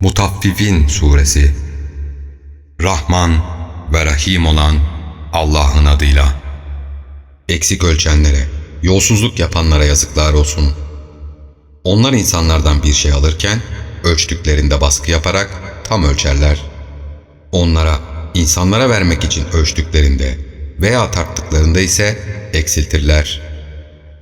Mutaffifin Suresi Rahman ve Rahim olan Allah'ın adıyla Eksik ölçenlere, yolsuzluk yapanlara yazıklar olsun. Onlar insanlardan bir şey alırken, ölçtüklerinde baskı yaparak tam ölçerler. Onlara, insanlara vermek için ölçtüklerinde veya tarttıklarında ise eksiltirler.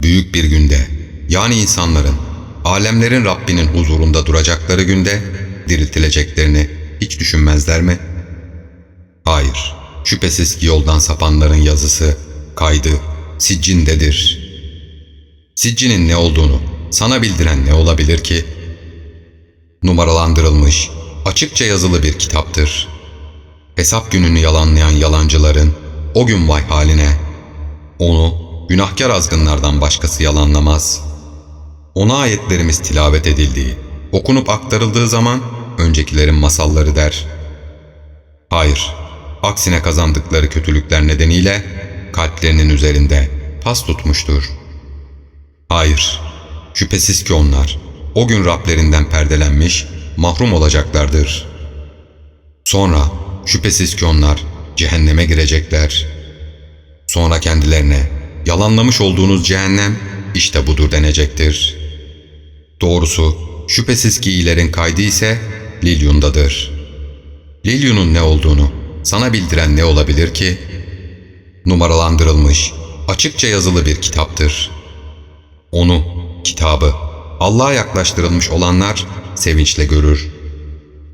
Büyük bir günde, yani insanların, alemlerin Rabbinin huzurunda duracakları günde diriltileceklerini hiç düşünmezler mi? Hayır, şüphesiz ki yoldan sapanların yazısı, kaydı, siccindedir. Siccinin ne olduğunu sana bildiren ne olabilir ki? Numaralandırılmış, açıkça yazılı bir kitaptır. Hesap gününü yalanlayan yalancıların o gün vay haline. Onu günahkar azgınlardan başkası yalanlamaz. Ona ayetlerimiz tilavet edildiği, okunup aktarıldığı zaman öncekilerin masalları der. Hayır, aksine kazandıkları kötülükler nedeniyle kalplerinin üzerinde pas tutmuştur. Hayır, şüphesiz ki onlar o gün Rablerinden perdelenmiş, mahrum olacaklardır. Sonra şüphesiz ki onlar cehenneme girecekler. Sonra kendilerine yalanlamış olduğunuz cehennem işte budur denecektir. Doğrusu şüphesiz ki iyilerin kaydı ise Lilyun'dadır. Lilyun'un ne olduğunu sana bildiren ne olabilir ki? Numaralandırılmış, açıkça yazılı bir kitaptır. Onu, kitabı, Allah'a yaklaştırılmış olanlar sevinçle görür.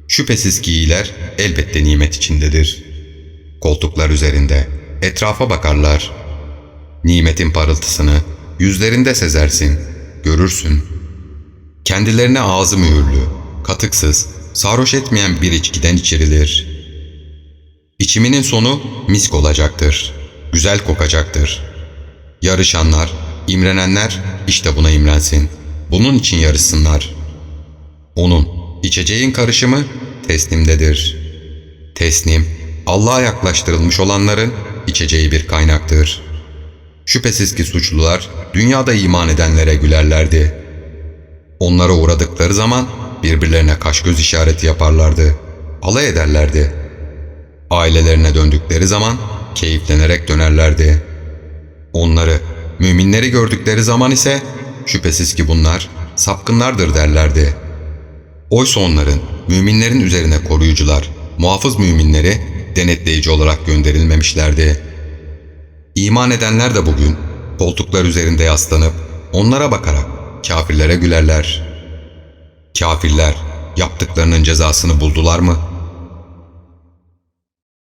Şüphesiz ki iyiler elbette nimet içindedir. Koltuklar üzerinde etrafa bakarlar. Nimetin parıltısını yüzlerinde sezersin, görürsün. Kendilerine ağzı mühürlü, katıksız, sarhoş etmeyen bir içkiden içirilir. İçiminin sonu misk olacaktır, güzel kokacaktır. Yarışanlar, imrenenler işte buna imrensin. Bunun için yarışsınlar. Onun, içeceğin karışımı teslimdedir. Teslim, Allah'a yaklaştırılmış olanların içeceği bir kaynaktır. Şüphesiz ki suçlular dünyada iman edenlere gülerlerdi. Onlara uğradıkları zaman birbirlerine kaş göz işareti yaparlardı. Alay ederlerdi. Ailelerine döndükleri zaman keyiflenerek dönerlerdi. Onları, müminleri gördükleri zaman ise şüphesiz ki bunlar sapkınlardır derlerdi. Oysa onların, müminlerin üzerine koruyucular, muhafız müminleri denetleyici olarak gönderilmemişlerdi. İman edenler de bugün koltuklar üzerinde yaslanıp onlara bakarak kafirlere gülerler. Kafirler yaptıklarının cezasını buldular mı?